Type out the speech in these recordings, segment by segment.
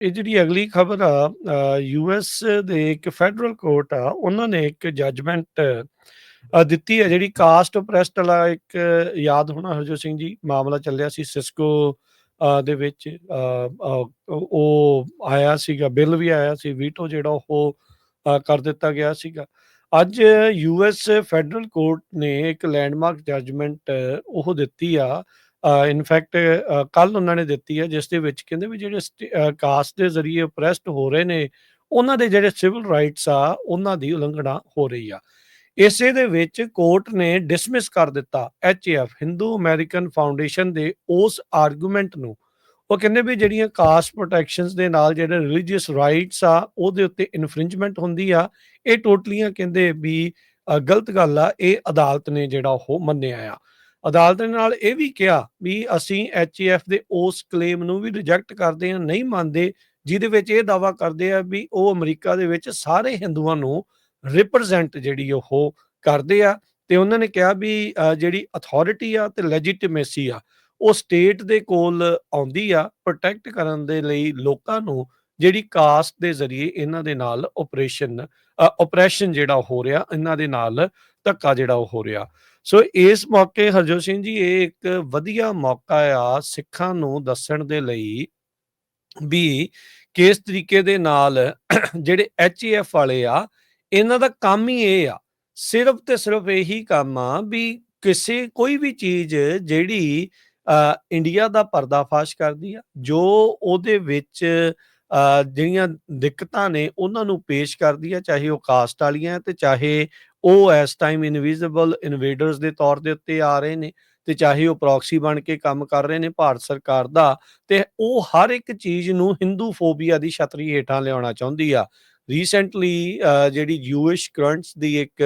ਇਹ ਜਿਹੜੀ ਅਗਲੀ ਖਬਰ ਆ ਅ, ਯੂਐਸ ਦੇ ਇੱਕ ਫੈਡਰਲ ਕੋਰਟ ਆ ਉਹਨਾਂ ਨੇ ਇੱਕ ਜੱਜਮੈਂਟ ਦਿੱਤੀ ਹੈ ਜਿਹੜੀ ਕਾਸਟ ਓਪਰੈਸਟ ਵਾਲਾ ਇੱਕ ਯਾਦ ਹੋਣਾ ਹਰਜੋਤ ਸਿੰਘ ਜੀ ਮਾਮਲਾ ਚੱਲਿਆ ਸੀ ਸਿਸਕੋ ਦੇ ਵਿੱਚ ਉਹ ਆਇਆ ਸੀਗਾ ਬਿੱਲ ਵੀ ਆਇਆ ਸੀ ਵੀਟੋ ਜਿਹੜਾ ਉਹ ਕਰ ਦਿੱਤਾ ਗਿਆ ਸੀਗਾ। ਅੱਜ ਯੂਐਸ ਫੈਡਰਲ ਕੋਰਟ ਨੇ ਇੱਕ ਲੈਂਡਮਾਰਕ ਜੱਜਮੈਂਟ ਉਹ ਦਿੱਤੀ ਆ ਇਨਫੈਕਟ ਕੱਲ ਉਹਨਾਂ ਨੇ ਦਿੱਤੀ ਹੈ, ਜਿਸ ਦੇ ਵਿੱਚ ਕਹਿੰਦੇ ਵੀ ਜਿਹੜੇ ਕਾਸਟ ਦੇ ਜ਼ਰੀਏ ਪ੍ਰੈਸਟ ਹੋ ਰਹੇ ਨੇ, ਉਹਨਾਂ ਦੇ ਜਿਹੜੇ ਸਿਵਲ ਰਾਈਟਸ ਆ, ਉਹਨਾਂ ਦੀ ਉਲੰਘਣਾ ਹੋ ਰਹੀ ਆ। ਇਸੇ ਦੇ ਵਿੱਚ ਕੋਰਟ ਨੇ ਡਿਸਮਿਸ ਕਰ ਦਿੱਤਾ ਐਚਏਐਫ ਹਿੰਦੂ ਅਮਰੀਕਨ ਫਾਊਂਡੇਸ਼ਨ ਦੇ ਉਸ ਆਰਗੂਮੈਂਟ ਨੂੰ। ਉਹ ਕਹਿੰਦੇ ਵੀ ਜਿਹੜੀਆਂ ਕਾਸਟ ਪ੍ਰੋਟੈਕਸ਼ਨਸ ਦੇ ਨਾਲ ਜਿਹੜੇ ਰਿਲੀਜੀਅਸ ਰਾਈਟਸ ਆ, ਉਹਦੇ ਉੱਤੇ ਇਨਫ੍ਰਿੰਜਮੈਂਟ ਹੁੰਦੀ ਆ। ਇਹ ਟੋਟਲੀਆਂ ਕਹਿੰਦੇ ਵੀ ਗਲਤ ਗੱਲ ਆ, ਇਹ ਅਦਾਲਤ ਨੇ ਜਿਹੜਾ ਉਹ ਮੰਨਿਆ ਆ। ਅਦਾਲਤ ਨੇ ਨਾਲ ਇਹ ਵੀ ਕਿਹਾ ਵੀ ਅਸੀਂ ਐਚਏਐਫ ਦੇ ਉਸ ਕਲੇਮ ਨੂੰ ਵੀ ਰਿਜੈਕਟ ਕਰਦੇ ਹਾਂ, ਨਹੀਂ ਮੰਨਦੇ, ਜਿਹਦੇ ਵਿੱਚ ਇਹ ਦਾਵਾ ਕਰਦੇ ਆ ਵੀ ਉਹ ਅਮਰੀਕਾ ਦੇ ਵਿੱਚ ਸਾਰੇ ਹਿੰਦੂਆਂ ਨੂੰ ਰਿਪਰੈਜ਼ੈਂਟ ਜਿਹੜੀ ਉਹ ਕਰਦੇ ਆ ਤੇ ਉਹਨਾਂ ਨੇ ਕਿਹਾ ਵੀ ਜਿਹੜੀ ਅਥਾਰਟੀ ਆ ਤੇ ਲੈਜੀਟੀਮੇਸੀ ਆ, ਉਹ ਸਟੇਟ ਦੇ ਕੋਲ ਆਉਂਦੀ ਆ ਪ੍ਰੋਟੈਕਟ ਕਰਨ ਦੇ ਲਈ ਲੋਕਾਂ ਨੂੰ ਜਿਹੜੀ ਕਾਸਟ ਦੇ ਜ਼ਰੀਏ ਇਹਨਾਂ ਦੇ ਨਾਲ ਆਪਰੇਸ਼ਨ ਆਪਰੇਸ਼ਨ ਜਿਹੜਾ ਹੋ ਰਿਹਾ ਇਹਨਾਂ ਦੇ ਨਾਲ ਧੱਕਾ ਜਿਹੜਾ ਉਹ ਹੋ ਰਿਹਾ। ਸੋ ਇਸ ਮੌਕੇ ਹਰਜੋਤ ਸਿੰਘ ਜੀ ਇਹ ਇੱਕ ਵਧੀਆ ਮੌਕਾ ਆ ਸਿੱਖਾਂ ਨੂੰ ਦੱਸਣ ਦੇ ਲਈ ਵੀ ਕਿਸ ਤਰੀਕੇ ਦੇ ਨਾਲ ਜਿਹੜੇ ਐਚਏਐਫ ਵਾਲੇ ਆ ਇਹਨਾਂ ਦਾ ਕੰਮ ਹੀ ਇਹ ਆ ਸਿਰਫ ਤੇ ਸਿਰਫ ਇਹੀ ਕੰਮ ਆ ਵੀ ਕਿਸੇ ਕੋਈ ਵੀ ਚੀਜ਼ ਜਿਹੜੀ ਅ, ਇੰਡੀਆ ਦਾ ਪਰਦਾਫਾਸ਼ ਕਰਦੀ ਆ ਜੋ ਉਹਦੇ ਵਿੱਚ ਜਿਹੜੀਆਂ ਦਿੱਕਤਾਂ ਨੇ ਉਹਨਾਂ ਨੂੰ ਪੇਸ਼ ਕਰਦੀ ਆ, ਚਾਹੇ ਉਹ ਕਾਸਟ ਵਾਲੀਆਂ ਤੇ ਚਾਹੇ ਉਹ ਇਸ ਟਾਈਮ ਇਨਵਿਜ਼ੀਬਲ ਇਨਵੇਡਰਸ ਦੇ ਤੌਰ ਦੇ ਉੱਤੇ ਆ ਰਹੇ ਨੇ ਤੇ ਚਾਹੇ ਉਹ ਪ੍ਰੋਕਸੀ ਬਣ ਕੇ ਕੰਮ ਕਰ ਰਹੇ ਨੇ ਭਾਰਤ ਸਰਕਾਰ ਦਾ, ਤੇ ਉਹ ਹਰ ਇੱਕ ਚੀਜ਼ ਨੂੰ ਹਿੰਦੂ ਫੋਬੀਆ ਦੀ ਛਤਰੀ ਹੇਠਾਂ ਲਿਆਉਣਾ ਚਾਹੁੰਦੀ ਆ। ਰੀਸੈਂਟਲੀ ਜਿਹੜੀ ਜੂਇਸ਼ ਕਰੰਟਸ ਦੀ ਇੱਕ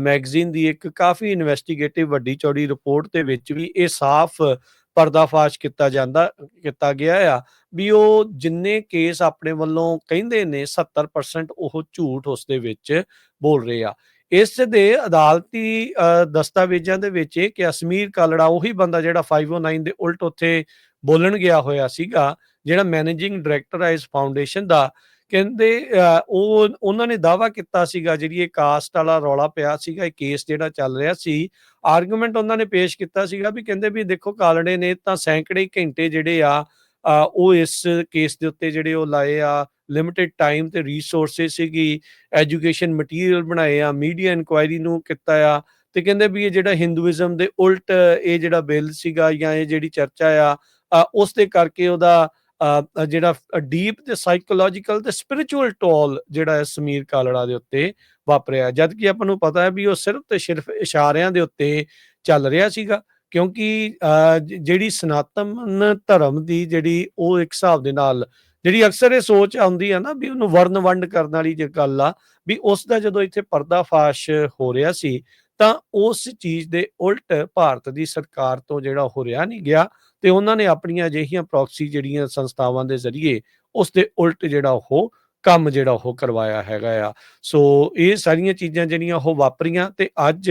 ਮੈਗਜ਼ੀਨ ਦੀ ਇੱਕ ਕਾਫੀ ਇਨਵੈਸਟੀਗੇਟਿਵ ਵੱਡੀ ਚੌੜੀ ਰਿਪੋਰਟ ਦੇ ਵਿੱਚ ਵੀ ਇਹ ਸਾਫ਼ ਪਰਦਾਫਾਸ਼ ਕੀਤਾ ਜਾਂਦਾ ਕੀਤਾ ਗਿਆ ਆ ਵੀ ਉਹ ਜਿੰਨੇ ਕੇਸ ਆਪਣੇ ਵੱਲੋਂ ਕਹਿੰਦੇ ਨੇ 70% ਉਹ ਝੂਠ ਉਸ ਦੇ ਵਿੱਚ ਬੋਲ ਰਹੇ ਆ। ਇਸ ਦੇ ਅਦਾਲਤੀ ਦਸਤਾਵੇਜ਼ਾਂ ਦੇ ਵਿੱਚ ਇਹ ਕਿ ਅਸਮੀਰ ਕਾਲੜਾ ਉਹੀ ਬੰਦਾ ਜਿਹੜਾ 509 ਦੇ ਉਲਟ ਉੱਥੇ ਬੋਲਣ ਗਿਆ ਹੋਇਆ ਸੀਗਾ ਜਿਹੜਾ ਮੈਨੇਜਿੰਗ ਡਾਇਰੈਕਟਰ ਆ ਇਸ ਫਾਊਂਡੇਸ਼ਨ ਦਾ ਕਹਿੰਦੇ ਅ, ਉਹ ਉਹਨਾਂ ਨੇ ਦਾਵਾ ਕੀਤਾ ਸੀਗਾ ਜਿਹੜੀ ਇਹ ਕਾਸਟ ਵਾਲਾ ਰੌਲਾ ਪਿਆ ਸੀਗਾ ਇਹ ਕੇਸ ਜਿਹੜਾ ਚੱਲ ਰਿਹਾ ਸੀ ਆਰਗੂਮੈਂਟ ਉਹਨਾਂ ਨੇ ਪੇਸ਼ ਕੀਤਾ ਸੀਗਾ ਵੀ ਕਹਿੰਦੇ ਵੀ ਦੇਖੋ ਕਾਲੜੇ ਨੇ ਤਾਂ ਸੈਂਕੜੇ ਘੰਟੇ ਜਿਹੜੇ ਆ ਉਹ ਇਸ ਕੇਸ ਦੇ ਉੱਤੇ ਜਿਹੜੇ ਉਹ ਲਾਏ ਆ ਲਿਮਿਟਿਡ ਟਾਈਮ ਤੇ ਰਿਸੋਰਸਸ ਸੀਗੀ ਐਜੂਕੇਸ਼ਨ ਮਟੀਰੀਅਲ ਬਣਾਏ ਆ ਮੀਡੀਆ ਇਨਕੁਆਇਰੀ ਨੂੰ ਕੀਤਾ ਆ, ਤੇ ਕਹਿੰਦੇ ਵੀ ਇਹ ਜਿਹੜਾ ਹਿੰਦੂਇਜ਼ਮ ਦੇ ਉਲਟ ਇਹ ਜਿਹੜਾ ਬਿੱਲ ਸੀਗਾ ਜਾਂ ਇਹ ਜਿਹੜੀ ਚਰਚਾ ਆ ਉਸ ਦੇ ਕਰਕੇ ਉਹਦਾ ਜਿਹੜਾ ਡੀਪ ਤੇ ਸਾਈਕੋਲੋਜੀਕਲ ਤੇ ਸਪਿਰਚੁਅਲ ਟੋਲ ਜਿਹੜਾ ਹੈ ਸਮੀਰ ਕਾਲੜਾ ਦੇ ਉੱਤੇ ਵਾਪਰਿਆ। ਜਦ ਕਿ ਆਪਾਂ ਨੂੰ ਪਤਾ ਹੈ ਵੀ ਉਹ ਸਿਰਫ ਤੇ ਸਿਰਫ ਇਸ਼ਾਰਿਆਂ ਦੇ ਉੱਤੇ ਚੱਲ ਰਿਹਾ ਸੀਗਾ ਕਿਉਂਕਿ ਅ, ਜਿਹੜੀ ਸਨਾਤਨ ਧਰਮ ਦੀ ਜਿਹੜੀ ਉਹ ਇੱਕ ਹਿਸਾਬ ਦੇ ਨਾਲ ਜਿਹੜੀ ਅਕਸਰ ਇਹ ਸੋਚ ਆਉਂਦੀ ਆ ਨਾ ਵੀ ਉਹਨੂੰ ਵਰਨ ਵੰਡ ਕਰਨ ਵਾਲੀ ਜੇ ਗੱਲ ਆ ਵੀ ਉਸ ਦਾ ਜਦੋਂ ਇੱਥੇ ਪਰਦਾਫਾਸ਼ ਹੋ ਰਿਹਾ ਸੀ ਤਾਂ ਉਸ ਚੀਜ਼ ਦੇ ਉਲਟ ਭਾਰਤ ਦੀ ਸਰਕਾਰ ਤੋਂ ਜਿਹੜਾ ਹੋ ਰਿਹਾ ਨਹੀਂ ਗਿਆ ਤੇ ਉਹਨਾਂ ਨੇ ਆਪਣੀਆਂ ਅਜਿਹੀਆਂ ਪ੍ਰੋਕਸੀ ਜਿਹੜੀਆਂ ਸੰਸਥਾਵਾਂ ਦੇ ਜ਼ਰੀਏ ਉਸ ਦੇ ਉਲਟ ਜਿਹੜਾ ਉਹ ਕੰਮ ਜਿਹੜਾ ਉਹ ਕਰਵਾਇਆ ਹੈਗਾ ਆ। ਸੋ ਇਹ ਸਾਰੀਆਂ ਚੀਜ਼ਾਂ ਜਿਹੜੀਆਂ ਉਹ ਵਾਪਰੀਆਂ ਤੇ ਅੱਜ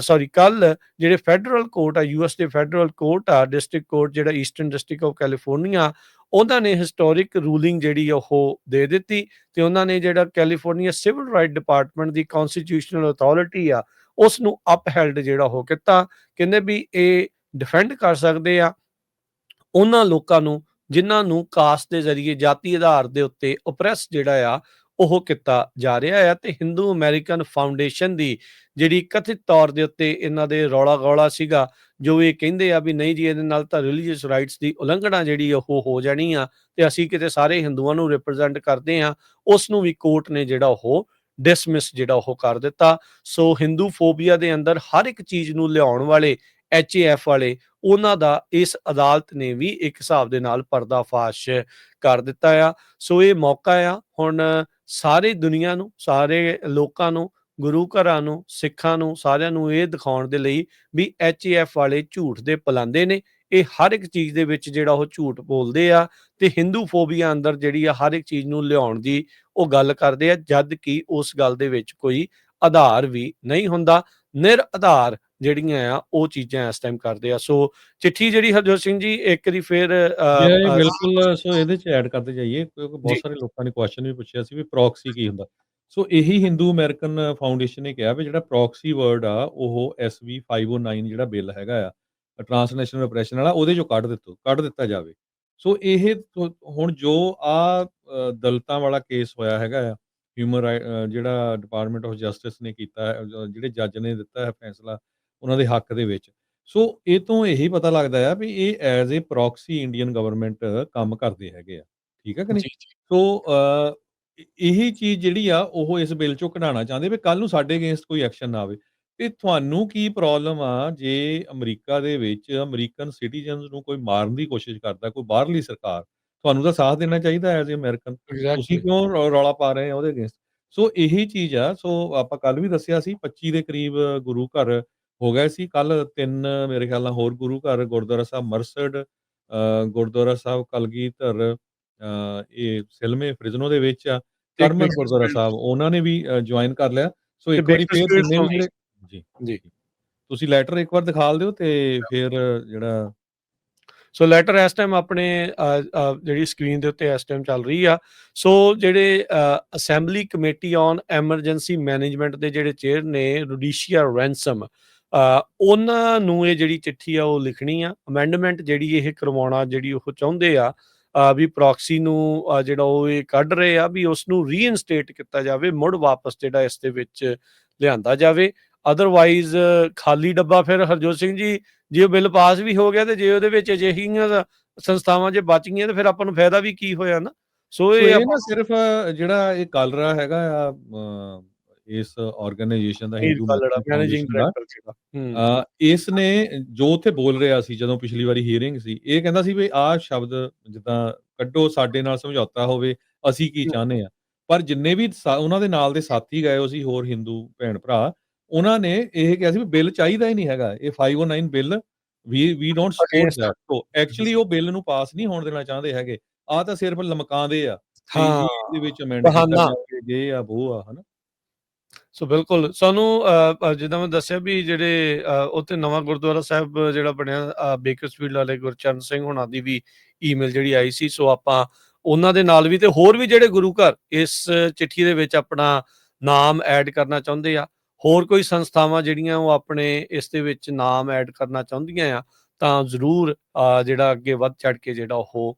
ਸੌਰੀ ਕੱਲ ਜਿਹੜੇ ਫੈਡਰਲ ਕੋਰਟ ਆ ਯੂਐਸ ਦੇ ਫੈਡਰਲ ਕੋਰਟ ਆ ਡਿਸਟ੍ਰਿਕਟ ਕੋਰਟ ਜਿਹੜਾ ਈਸਟਰਨ ਡਿਸਟ੍ਰਿਕਟ ਆਫ ਕੈਲੀਫੋਰਨੀਆ ਉਹਨਾਂ ਨੇ ਹਿਸਟੋਰਿਕ ਰੂਲਿੰਗ ਜਿਹੜੀ ਆ ਉਹ ਦੇ ਦਿੱਤੀ ਤੇ ਉਹਨਾਂ ਨੇ ਜਿਹੜਾ ਕੈਲੀਫੋਰਨੀਆ ਸਿਵਲ ਰਾਈਟ ਡਿਪਾਰਟਮੈਂਟ ਦੀ ਕਨਸਟੀਟਿਊਸ਼ਨਲ ਅਥਾਰਟੀ ਆ ਉਸ ਨੂੰ ਅਪਹੈਲਡ ਜਿਹੜਾ ਉਹ ਕੀਤਾ ਕਹਿੰਦੇ ਵੀ ਇਹ ਡਿਫੈਂਡ ਕਰ ਸਕਦੇ ਆ। ਉਹਨਾਂ ਲੋਕਾਂ ਨੂੰ, ਜਿਨ੍ਹਾਂ ਨੂੰ ਕਾਸਟ ਦੇ ਜ਼ਰੀਏ, ਜਾਤੀ ਆਧਾਰ ਦੇ ਉੱਤੇ ਓਪਰੈਸ ਜਿਹੜਾ ਆ, ਉਹ ਕੀਤਾ ਜਾ ਰਿਹਾ ਆ ਤੇ ਹਿੰਦੂ ਅਮਰੀਕਨ ਫਾਊਂਡੇਸ਼ਨ ਦੀ ਜਿਹੜੀ ਕਥਿਤ ਤੌਰ ਦੇ ਉੱਤੇ ਇਹਨਾਂ ਦੇ ਰੌਲਾ ਗੌਲਾ ਸੀਗਾ, ਜੋ ਇਹ ਕਹਿੰਦੇ ਆ ਵੀ ਨਹੀਂ ਜੀ, ਇਹਦੇ ਨਾਲ ਤਾਂ ਰਿਲੀਜੀਅਸ ਰਾਈਟਸ ਦੀ ਉਲੰਘਣਾ ਜਿਹੜੀ ਉਹ ਹੋ ਜਾਣੀ ਆ ਤੇ ਅਸੀਂ ਕਿਤੇ ਸਾਰੇ ਹਿੰਦੂਆਂ ਨੂੰ ਰਿਪਰੈਜ਼ੈਂਟ ਕਰਦੇ ਆ ਉਸ ਨੂੰ ਵੀ ਕੋਰਟ ਨੇ ਜਿਹੜਾ ਉਹ ਡਿਸਮਿਸ ਜਿਹੜਾ ਉਹ ਕਰ ਦਿੱਤਾ। ਸੋ ਹਿੰਦੂ ਫੋਬੀਆ ਦੇ ਅੰਦਰ ਹਰ ਇੱਕ ਚੀਜ਼ ਨੂੰ ਲਿਆਉਣ ਵਾਲੇ ਐਚਏਐਫ ਵਾਲੇ, ਉਹਨਾਂ ਦਾ ਇਸ ਅਦਾਲਤ ਨੇ ਵੀ ਇੱਕ ਹਿਸਾਬ ਦੇ ਨਾਲ ਪਰਦਾਫਾਸ਼ ਕਰ ਦਿੱਤਾ ਆ। ਸੋ ਇਹ ਮੌਕਾ ਆ, ਹੁਣ ਸਾਰੇ ਦੁਨੀਆ ਨੂੰ, ਸਾਰੇ ਲੋਕਾਂ ਨੂੰ, ਗੁਰੂ ਘਰਾਂ ਨੂੰ, ਸਿੱਖਾਂ ਨੂੰ, ਸਾਰਿਆਂ ਨੂੰ ਇਹ ਦਿਖਾਉਣ ਦੇ ਲਈ ਵੀ ਐਚਏਐਫ ਵਾਲੇ ਝੂਠ ਦੇ ਪਲਾਂਦੇ ਨੇ। ਇਹ ਹਰ ਇੱਕ ਚੀਜ਼ ਦੇ ਵਿੱਚ ਜਿਹੜਾ ਉਹ ਝੂਠ ਬੋਲਦੇ ਆ। ਤੇ ਹਿੰਦੂ ਫੋਬੀਆ ਅੰਦਰ ਜਿਹੜੀ ਆ ਹਰ ਇੱਕ ਚੀਜ਼ ਨੂੰ ਲਿਆਉਣ ਦੀ ਉਹ ਗੱਲ ਕਰਦੇ ਆ ਜਦ ਕਿ ਉਸ ਗੱਲ ਦੇ ਵਿੱਚ ਕੋਈ ਆਧਾਰ ਵੀ ਨਹੀਂ ਹੁੰਦਾ। ਨਿਰ ਆਧਾਰ ਜਿਹੜੀਆਂ ਆ ਉਹ ਚੀਜ਼ਾਂ ਇਸ ਟਾਈਮ ਕਰਦੇ ਆ। ਸੋ ਚਿੱਠੀ ਜਿਹੜੀ ਹਰਜੋਤ ਸਿੰਘ ਜੀ ਇੱਕ ਦੀ ਫਿਰ ਬਿਲਕੁਲ ਸੋ ਇਹਦੇ ਚ ਐਡ ਕਰਦੇ ਜਾਈਏ ਕਿਉਂਕਿ ਬਹੁਤ। ਸਾਰੇ ਲੋਕਾਂ ਨੇ ਕੁਐਸਚਨ ਵੀ ਪੁੱਛਿਆ ਸੀ ਵੀ ਪ੍ਰੌਕਸੀ ਕੀ ਹੁੰਦਾ। ਸੋ ਇਹੀ ਹਿੰਦੂ ਅਮਰੀਕਨ ਫਾਊਂਡੇਸ਼ਨ ਨੇ ਕਿਹਾ ਵੀ ਜਿਹੜਾ ਪ੍ਰੌਕਸੀ ਵਰਡ ਆ ਉਹ ਐਸਵੀ 509 ਜਿਹੜਾ ਬਿੱਲ ਹੈਗਾ ਆ ਟ੍ਰਾਂਸਨੈਸ਼ਨਲ ਰਿਪਰੈਸ਼ਨ ਵਾਲਾ ਉਹਦੇ ਚੋਂ ਕੱਢ ਦਿੱਤੋ ਕੱਢ ਦਿੱਤਾ ਜਾਵੇ। ਸੋ ਇਹ ਹੁਣ ਜੋ ਆ ਦਲਤਾਂ ਵਾਲਾ ਕੇਸ ਹੋਇਆ ਹੈਗਾ ਆ ਹਿਊਮਨ ਜਿਹੜਾ ਡਿਪਾਰਟਮੈਂਟ ਆਫ ਜਸਟਿਸ ਨੇ ਕੀਤਾ ਜਿਹੜੇ ਜੱਜ ਨੇ ਦਿੱਤਾ ਹੈ ਫੈਸਲਾ ਉਹਨਾਂ ਦੇ ਹੱਕ ਦੇ ਵਿੱਚ। ਸੋ ਇਹ ਤੋਂ ਇਹੀ ਪਤਾ ਲੱਗਦਾ ਆ ਵੀ ਇਹ as a proxy Indian government ਕੰਮ ਕਰਦੇ ਹੈਗੇ ਆ। ਠੀਕ ਹੈ ਕਿ ਨਹੀਂ? ਸੋ ਇਹੀ ਚੀਜ਼ ਜਿਹੜੀ ਆ ਉਹ ਇਸ ਬਿੱਲ ਚੋਂ ਕਢਾਉਣਾ ਚਾਹੁੰਦੇ ਵੀ ਕੱਲ ਨੂੰ ਸਾਡੇ ਅਗੇਂਸਟ ਕੋਈ ਐਕਸ਼ਨ ਨਾ ਆਵੇ। ਤੇ ਤੁਹਾਨੂੰ ਕੀ ਪ੍ਰੋਬਲਮ ਆ? ਜੇ ਅਮਰੀਕਾ ਦੇ ਵਿੱਚ ਅਮਰੀਕਨ ਸਿਟੀਜ਼ਨਸ ਨੂੰ ਕੋਈ ਮਾਰਨ ਦੀ ਕੋਸ਼ਿਸ਼ ਕਰਦਾ ਕੋਈ ਬਾਹਰਲੀ ਸਰਕਾਰ ਤੁਹਾਨੂੰ ਤਾਂ ਸਾਥ ਦੇਣਾ ਚਾਹੀਦਾ ਐਜ਼ ਅ ਅਮਰੀਕਨ ਤੁਸੀਂ ਐਗਜ਼ੈਕਟਲੀ ਕਿਉਂ ਰੌ- ਰੌਲਾ ਪਾ ਰਹੇ ਹੋ ਉਹਦੇ ਅਗੇਂਸਟ ਸੋ ਇਹੀ ਚੀਜ਼ ਆ ਸੋ ਆਪਾਂ ਕੱਲ ਵੀ ਦੱਸਿਆ ਸੀ 25 ਦੇ ਕਰੀਬ ਗੁਰੂ ਘਰ ਹੋ ਗਏ ਸੀ। ਕੱਲ ਤਿੰਨ ਮੇਰੇ ਖਿਆਲ ਨਾਲ ਹੋਰ ਗੁਰੂ ਘਰ ਗੁਰਦੁਆਰਾ ਸਾਹਿਬ ਮਰਸਡ ਅ, ਗੁਰਦੁਆਰਾ ਸਾਹਿਬ ਕਲਗੀਧਰ ਅ, ਇਹ ਸਿਲਮੇ ਫ੍ਰਿਜ਼ਨੋ ਦੇ ਵਿੱਚ ਆ ਕਰਮਨ ਗੁਰਦੁਆਰਾ ਸਾਹਿਬ ਉਹਨਾਂ ਨੇ ਵੀ ਜੁਆਇਨ ਕਰ ਲਿਆ। ਸੋ ਤੇ ਇੱਕ ਵਾਰੀ ਫੇਰ ਜਿੰਨੇ ਵੀ ਵੀ। ਜੀ। ਜੀ। ਤੁਸੀਂ ਲੈਟਰ ਇੱਕ ਵਾਰ ਦਿਖਾਲ ਦਿਓ ਤੇ ਫਿਰ ਜਿਹੜਾ ਸੋ ਲੈਟਰ ਇਸ ਟਾਈਮ ਆਪਣੇ ਜਿਹੜੀ ਸਕਰੀਨ ਦੇ ਉੱਤੇ ਇਸ ਟਾਈਮ ਚੱਲ ਰਹੀ ਆ। ਸੋ ਜਿਹੜੇ assembly committee on emergency management ਦੇ ਜਿਹੜੇ ਚੇਅਰ ਨੇ ਰੁਡੀਸ਼ੀਆ ਰੈਂਸਮ ਉਹਨਾਂ ਨੂੰ ਇਹ ਜਿਹੜੀ ਚਿੱਠੀ ਆ ਉਹ ਲਿਖਣੀ ਆ। ਅਮੈਂਡਮੈਂਟ ਜਿਹੜੀ ਇਹ ਕਰਵਾਉਣਾ ਜਿਹੜੀ ਉਹ ਚਾਹੁੰਦੇ ਆ ਵੀ ਪ੍ਰੋਕਸੀ ਨੂੰ ਜਿਹੜਾ ਉਹ ਇਹ ਕੱਢ ਰਹੇ ਆ ਵੀ ਉਸ ਨੂੰ ਰੀਇਨਸਟੇਟ ਕੀਤਾ ਜਾਵੇ ਮੁੜ ਵਾਪਸ ਜਿਹੜਾ ਇਸ ਦੇ ਵਿੱਚ ਲਿਆਂਦਾ ਜਾਵੇ। ਅਦਰਵਾਈਜ਼ ਖਾਲੀ ਡੱਬਾ ਫਿਰ ਹਰਜੋਤ ਸਿੰਘ ਜੀ ਜੇ ਬਿੱਲ ਪਾਸ ਵੀ ਹੋ ਗਿਆ ਤੇ ਜੇ ਉਹਦੇ ਵਿੱਚ ਅਜਿਹੀਆਂ ਸੰਸਥਾਵਾਂ ਜੇ ਬਚ ਗਈਆਂ ਤੇ ਫਿਰ ਆਪਾਂ ਨੂੰ ਫਾਇਦਾ ਵੀ ਕੀ ਹੋਇਆ ਨਾ? ਸੋ ਇਹ ਆਪਾਂ ਨਾ ਸਿਰਫ ਜਿਹੜਾ ਇਹ ਕਲਰਾ ਹੈਗਾ ਆ ਇਸ ਆਰਗੇਨਾਈਜੇਸ਼ਨ ਦਾ ਹਿੰਦੂ ਮੈਨੇਜਿੰਗ ਡਾਇਰੈਕਟਰ ਅ, ਇਸ ਨੇ ਜੋ ਉੱਥੇ ਬੋਲ ਰਿਹਾ ਸੀ ਜਦੋਂ ਪਿਛਲੀ ਵਾਰੀ ਹੀਅਰਿੰਗ ਸੀ ਇਹ ਕਹਿੰਦਾ ਸੀ ਵੀ ਆਹ ਸ਼ਬਦ ਜਿੱਦਾਂ ਕੱਢੋ ਸਾਡੇ ਨਾਲ ਸਮਝੌਤਾ ਹੋਵੇ ਅਸੀਂ ਕੀ। ਚਾਹੁੰਦੇ ਆ। ਪਰ ਜਿੰਨੇ ਵੀ ਉਹਨਾਂ ਦੇ ਨਾਲ ਦੇ ਸਾਥੀ ਗਏ ਹੋ ਸੀ ਹੋਰ ਹਿੰਦੂ ਭੈਣ ਭਰਾ ਉਹਨਾਂ ਨੇ ਇਹ ਕਿਹਾ ਸੀ ਵੀ ਬਿੱਲ ਚਾਹੀਦਾ ਹੀ ਨਹੀਂ ਹੈਗਾ ਇਹ 509 bill we we don't support that so actually ਉਹ ਬਿੱਲ ਨੂੰ ਪਾਸ ਨਹੀਂ ਹੋਣ ਦੇਣਾ ਚਾਹੁੰਦੇ ਹੈਗੇ। ਆ ਤਾਂ ਸਿਰਫ ਲਮਕਾਉਂਦੇ ਆ ਹਾਂ ਇਹਦੇ ਵਿੱਚ ਅਮੈਂਡ। ਜਾਵੇ ਜੇ ਆ ਉਹ ਆ ਹਨਾ। ਸੋ ਬਿਲਕੁਲ। ਸਾਨੂੰ ਜਿੱਦਾਂ ਮੈਂ ਦੱਸਿਆ ਵੀ ਜਿਹੜੇ ਉੱਥੇ ਨਵਾਂ ਗੁਰਦੁਆਰਾ ਸਾਹਿਬ ਜਿਹੜਾ ਬਣਿਆ ਬੇਕਰਸਫੀਲਡ ਵਾਲੇ ਗੁਰਚਰਨ ਸਿੰਘ ਹੁਣਾਂ ਦੀ ਵੀ ਈਮੇਲ ਜਿਹੜੀ ਆਈ ਸੀ। ਸੋ ਆਪਾਂ ਉਹਨਾਂ ਦੇ ਨਾਲ ਵੀ ਤੇ ਹੋਰ ਵੀ ਜਿਹੜੇ ਗੁਰੂ ਘਰ ਇਸ ਚਿੱਠੀ ਦੇ ਵਿੱਚ ਆਪਣਾ ਨਾਮ ਐਡ ਕਰਨਾ ਚਾਹੁੰਦੇ ਆ। ਹੋਰ ਕੋਈ ਸੰਸਥਾਵਾਂ ਜਿਹੜੀਆਂ ਉਹ ਆਪਣੇ ਇਸ ਦੇ ਵਿੱਚ ਨਾਮ ਐਡ ਕਰਨਾ ਚਾਹੁੰਦੀਆਂ ਆ ਤਾਂ ਜ਼ਰੂਰ ਜਿਹੜਾ ਅੱਗੇ ਵੱਧ ਚੜ ਕੇ ਜਿਹੜਾ ਉਹ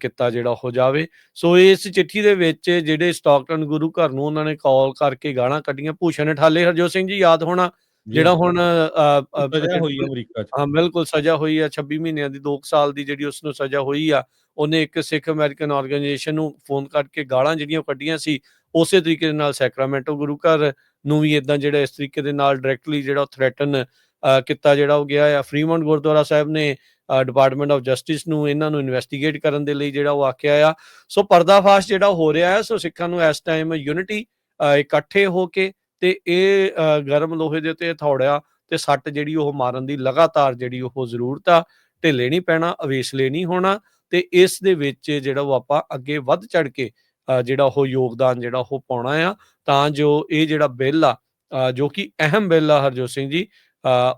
ਕੀਤਾ ਜਿਹੜਾ ਹੋ ਜਾਵੇ। ਸੋ ਇਸ ਚਿੱਠੀ ਦੇ ਵਿੱਚ ਜਿਹੜੇ ਸਟਾਕਟਨ ਗੁਰੂ ਘਰ ਨੂੰ ਉਹਨਾਂ ਨੇ ਕਾਲ ਕਰਕੇ ਗਾਲਾਂ ਕੱਢੀਆਂ ਭੂਸ਼ਣ ਠਾਲੇ ਹਰਜੋਤ ਸਿੰਘ ਜੀ ਯਾਦ ਹੋਣਾ? ਜਿਹੜਾ ਹੁਣ ਸਜ਼ਾ ਹੋਈ ਅਮਰੀਕਾ ਚ। ਹਾਂ ਬਿਲਕੁਲ ਸਜ਼ਾ ਹੋਈ ਆ 26 ਮਹੀਨਿਆਂ ਦੀ 2 ਸਾਲ ਦੀ ਜਿਹੜੀ ਉਸ ਨੂੰ ਸਜ਼ਾ ਹੋਈ ਆ ਉਹਨੇ ਇੱਕ ਸਿੱਖ ਅਮਰੀਕਨ ਆਰਗੇਨਾਈਜੇਸ਼ਨ ਨੂੰ ਫੋਨ ਕਰਕੇ ਗਾਲਾਂ ਜਿਹੜੀਆਂ ਕੱਢੀਆਂ ਸੀ ਉਸੇ ਤਰੀਕੇ ਨਾਲ ਸੈਕਰਾਮੈਂਟੋ ਗੁਰੂ ਘਰ ਨੂੰ ਵੀ ਇਦਾਂ ਜਿਹੜਾ ਇਸ ਤਰੀਕੇ ਦੇ ਨਾਲ ਡਾਇਰੈਕਟਲੀ ਜਿਹੜਾ ਥ੍ਰੈਟਨ ਕੀਤਾ ਜਿਹੜਾ ਉਹ ਗਿਆ ਆ। ਫਰੀਮੌਂਟ ਗੁਰਦੁਆਰਾ ਸਾਹਿਬ ਨੇ ਡਿਪਾਰਟਮੈਂਟ ਆਫ ਜਸਟਿਸ ਨੂੰ ਇਹਨਾਂ ਨੂੰ ਇਨਵੈਸਟੀਗੇਟ ਕਰਨ ਦੇ ਲਈ ਜਿਹੜਾ ਉਹ ਆਖਿਆ ਆ। ਸੋ ਪਰਦਾਫਾਸ਼ ਜਿਹੜਾ ਹੋ ਰਿਹਾ ਹੈ ਸੋ ਸਿੱਖਾਂ ਨੂੰ ਇਸ ਟਾਈਮ ਯੂਨਿਟੀ ਇਕੱਠੇ ਹੋ ਕੇ ਤੇ ਇਹ ਗਰਮ ਲੋਹੇ ਦੇ ਉੱਤੇ ਹਥੌੜਿਆ ਤੇ ਸੱਟ ਜਿਹੜੀ ਉਹ ਮਾਰਨ ਦੀ ਲਗਾਤਾਰ ਜਿਹੜੀ ਉਹ ਜ਼ਰੂਰਤ ਆ, ਢਿੱਲੇ ਨਹੀਂ ਪੈਣਾ, ਅਵੇਸਲੇ ਨਹੀਂ ਹੋਣਾ ਤੇ ਇਸ ਦੇ ਵਿੱਚ ਜਿਹੜਾ ਉਹ ਆਪਾਂ ਅੱਗੇ ਵੱਧ ਚੜ ਕੇ ਜਿਹੜਾ ਉਹ ਯੋਗਦਾਨ ਜਿਹੜਾ ਉਹ ਪਾਉਣਾ ਆ ਤਾਂ ਜੋ ਇਹ ਜਿਹੜਾ ਬਿੱਲ ਆ ਜੋ ਕਿ ਅਹਿਮ ਬਿੱਲ ਆ ਹਰਜੋਤ ਸਿੰਘ ਜੀ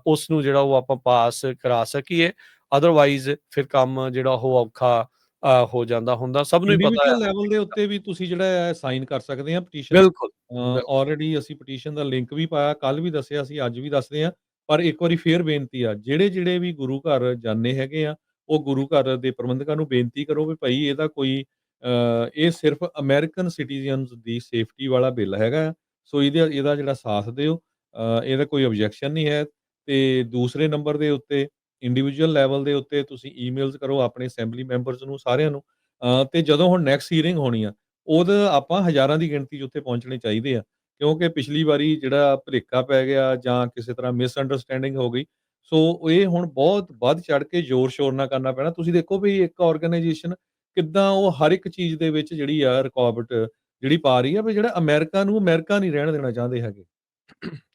ਉਸ ਨੂੰ ਜਿਹੜਾ ਉਹ ਆਪਾਂ ਪਾਸ ਕਰਾ ਸਕੀਏ ਅਦਰਵਾਈਜ਼ ਫਿਰ ਕੰਮ ਜਿਹੜਾ ਉਹ ਔਖਾ ਹੋ ਜਾਂਦਾ ਹੁੰਦਾ ਸਭ ਨੂੰ ਹੀ ਪਤਾ ਹੈ ਲੈਵਲ ਦੇ ਉੱਤੇ ਵੀ ਤੁਸੀਂ ਜਿਹੜਾ ਹੈ ਸਾਈਨ ਕਰ ਸਕਦੇ ਆ ਪਟੀਸ਼ਨ ਬਿਲਕੁਲ ਆਲਰੇਡੀ ਅਸੀਂ ਪਟੀਸ਼ਨ ਦਾ ਲਿੰਕ ਵੀ ਪਾਇਆ ਕੱਲ ਵੀ ਦੱਸਿਆ ਸੀ ਅੱਜ ਵੀ ਦੱਸਦੇ ਆ ਪਰ ਇੱਕ ਵਾਰੀ ਫੇਰ ਬੇਨਤੀ ਆ ਜਿਹੜੇ ਜਿਹੜੇ ਵੀ ਗੁਰੂ ਘਰ ਜਾਣੇ ਹੈਗੇ ਆ ਉਹ ਗੁਰੂ ਘਰ ਦੇ ਪ੍ਰਬੰਧਕਾਂ ਨੂੰ ਬੇਨਤੀ ਕਰੋ ਵੀ ਭਾਈ ਇਹਦਾ ਕੋਈ ਇਹ ਸਿਰਫ ਅਮਰੀਕਨ ਸਿਟੀਜ਼ਨਸ ਦੀ ਸੇਫਟੀ ਵਾਲਾ ਬਿੱਲ ਹੈਗਾ। ਆ। ਸੋ ਇਹਦੇ ਇਹਦਾ ਜਿਹੜਾ ਸਾਥ ਦਿਓ ਇਹਦਾ ਕੋਈ ਆਬਜੈਕਸ਼ਨ ਨਹੀਂ ਹੈ। ਤੇ ਦੂਸਰੇ ਨੰਬਰ ਦੇ ਉੱਤੇ ਇੰਡੀਵਿਜੂਅਲ ਲੈਵਲ ਦੇ ਉੱਤੇ ਤੁਸੀਂ ਈਮੇਲਸ ਕਰੋ ਆਪਣੇ ਅਸੈਂਬਲੀ ਮੈਂਬਰਸ ਨੂੰ ਸਾਰਿਆਂ ਨੂੰ। ਅ, ਤੇ ਜਦੋਂ ਹੁਣ ਨੈਕਸਟ ਹੀਅਰਿੰਗ ਹੋਣੀ ਆ ਉਹਦਾ ਆਪਾਂ ਹਜ਼ਾਰਾਂ ਦੀ ਗਿਣਤੀ 'ਚ ਉੱਥੇ ਪਹੁੰਚਣੇ ਚਾਹੀਦੇ ਆ। ਕਿਉਂਕਿ ਪਿਛਲੀ ਵਾਰੀ ਜਿਹੜਾ ਭੁਲੇਖਾ ਪੈ ਗਿਆ ਜਾਂ ਕਿਸੇ ਤਰ੍ਹਾਂ ਮਿਸਅੰਡਰਸਟੈਂਡਿੰਗ ਹੋ ਗਈ ਸੋ ਇਹ ਹੁਣ ਬਹੁਤ ਵੱਧ ਚੜ ਕੇ ਜ਼ੋਰ ਸ਼ੋਰ ਨਾਲ ਕਰਨਾ ਪੈਣਾ। ਤੁਸੀਂ ਦੇਖੋ ਵੀ ਇੱਕ ਆਰਗੇਨਾਈਜੇਸ਼ਨ ਕਿੱਦਾਂ ਉਹ ਹਰ ਇੱਕ ਚੀਜ਼ ਦੇ ਵਿੱਚ ਜਿਹੜੀ ਆ ਰੁਕਾਵਟ ਜਿਹੜੀ ਪਾ ਰਹੀ ਆ, ਵੀ ਜਿਹੜਾ ਅਮਰੀਕਾ ਨੂੰ ਅਮਰੀਕਾ ਨਹੀਂ ਰਹਿਣ ਦੇਣਾ ਚਾਹੁੰਦੇ ਹੈਗੇ।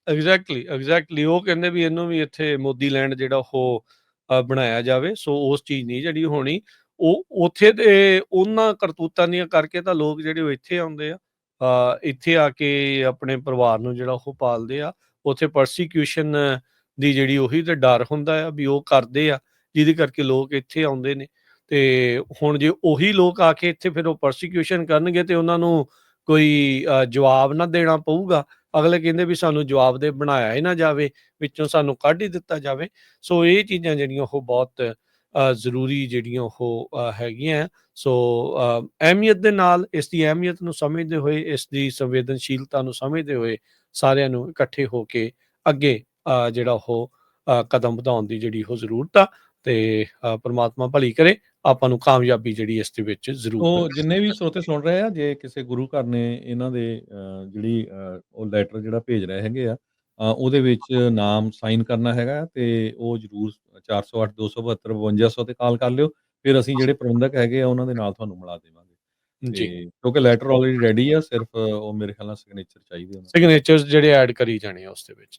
ਐਗਜ਼ੈਕਟਲੀ ਐਗਜ਼ੈਕਟਲੀ ਉਹ ਕਹਿੰਦੇ ਵੀ ਇਹਨੂੰ ਵੀ ਇੱਥੇ ਮੋਦੀ ਲੈਂਡ ਜਿਹੜਾ ਉਹ ਬਣਾਇਆ ਜਾਵੇ। ਸੋ ਉਸ ਚੀਜ਼ ਨਹੀਂ ਜਿਹੜੀ ਹੋਣੀ। ਉਹ ਉੱਥੇ ਦੇ ਉਹਨਾਂ ਕਰਤੂਤਾਂ ਦੀਆਂ ਕਰਕੇ ਤਾਂ ਲੋਕ ਜਿਹੜੇ ਉਹ ਇੱਥੇ ਆਉਂਦੇ ਆ ਇੱਥੇ ਆ ਕੇ ਆਪਣੇ ਪਰਿਵਾਰ ਨੂੰ ਜਿਹੜਾ ਉਹ ਪਾਲਦੇ ਆ। ਉੱਥੇ ਪਰਸੀਕਿਊਸ਼ਨ ਦੀ ਜਿਹੜੀ ਉਹੀ ਤੇ ਡਰ ਹੁੰਦਾ ਆ ਵੀ ਉਹ ਕਰਦੇ ਆ, ਜਿਹਦੇ ਕਰਕੇ ਲੋਕ ਇੱਥੇ ਆਉਂਦੇ ਨੇ। ਤੇ ਹੁਣ ਜੇ ਉਹੀ ਲੋਕ ਆ ਕੇ ਇੱਥੇ ਫਿਰ ਉਹ ਪਰਸੀਕਿਊਸ਼ਨ ਕਰਨਗੇ ਤੇ ਉਹਨਾਂ ਨੂੰ ਕੋਈ ਜਵਾਬ ਨਾ ਦੇਣਾ ਪਊਗਾ। ਅਗਲੇ ਕਹਿੰਦੇ ਵੀ ਸਾਨੂੰ ਜਵਾਬ ਦੇ ਬਣਾਇਆ ਹੀ ਨਾ ਜਾਵੇ, ਵਿੱਚੋਂ ਸਾਨੂੰ ਕੱਢ ਹੀ ਦਿੱਤਾ ਜਾਵੇ। ਸੋ ਇਹ ਚੀਜ਼ਾਂ ਜਿਹੜੀਆਂ ਉਹ ਬਹੁਤ ਜ਼ਰੂਰੀ ਜਿਹੜੀਆਂ ਉਹ ਹੈਗੀਆਂ। ਸੋ ਅਹਿਮੀਅਤ ਦੇ ਨਾਲ ਇਸ ਦੀ ਅਹਿਮੀਅਤ ਨੂੰ ਸਮਝਦੇ ਹੋਏ, ਇਸ ਦੀ ਸੰਵੇਦਨਸ਼ੀਲਤਾ ਨੂੰ ਸਮਝਦੇ ਹੋਏ ਸਾਰਿਆਂ ਨੂੰ ਇਕੱਠੇ ਹੋ ਕੇ ਅੱਗੇ ਜਿਹੜਾ ਉਹ ਕਦਮ ਵਧਾਉਣ ਦੀ ਜਿਹੜੀ ਉਹ ਜ਼ਰੂਰਤ ਆ। ਤੇ ਪਰਮਾਤਮਾ ਭਲੀ ਕਰੇ। ਆਪਾਂ ਨੂੰ ਕਾਮਯਾਬੀ ਜਿਹੜੀ ਇਸ ਦੇ ਵਿੱਚ ਜ਼ਰੂਰ ਉਹ ਜਿੰਨੇ ਵੀ ਸਰੋਤੇ ਸੁਣ ਰਹੇ ਆ ਜੇ ਕਿਸੇ ਗੁਰੂ ਘਰ ਨੇ ਇਹਨਾਂ ਦੇ ਜਿਹੜੀ ਉਹ ਲੈਟਰ ਜਿਹੜਾ ਭੇਜ ਰਹੇ ਹੈਗੇ ਆ ਉਹਦੇ ਵਿੱਚ ਨਾਮ ਸਾਈਨ ਕਰਨਾ ਹੈਗਾ ਤੇ ਉਹ ਜਰੂਰ 408 272 5200 ਤੇ ਕਾਲ ਕਰ ਲਿਓ। ਫਿਰ ਅਸੀਂ ਜਿਹੜੇ ਪ੍ਰਬੰਧਕ ਹੈਗੇ ਆ ਉਹਨਾਂ ਦੇ ਨਾਲ ਤੁਹਾਨੂੰ ਮਿਲਾ ਦੇਵਾਂਗੇ। ਜੀ। ਕਿਉਂਕਿ ਲੈਟਰ ਆਲਰੇਡੀ ਰੈਡੀ ਆ ਸਿਰਫ ਉਹ ਮੇਰੇ ਖਿਆਲ ਨਾਲ ਸਿਗਨੇਚਰ ਚਾਹੀਦੇ ਉਹਨਾਂ। ਸਿਗਨੇਚਰਸ ਜਿਹੜੇ ਐਡ ਕਰੀ ਜਾਣੇ ਆ ਉਸ ਦੇ ਵਿੱਚ।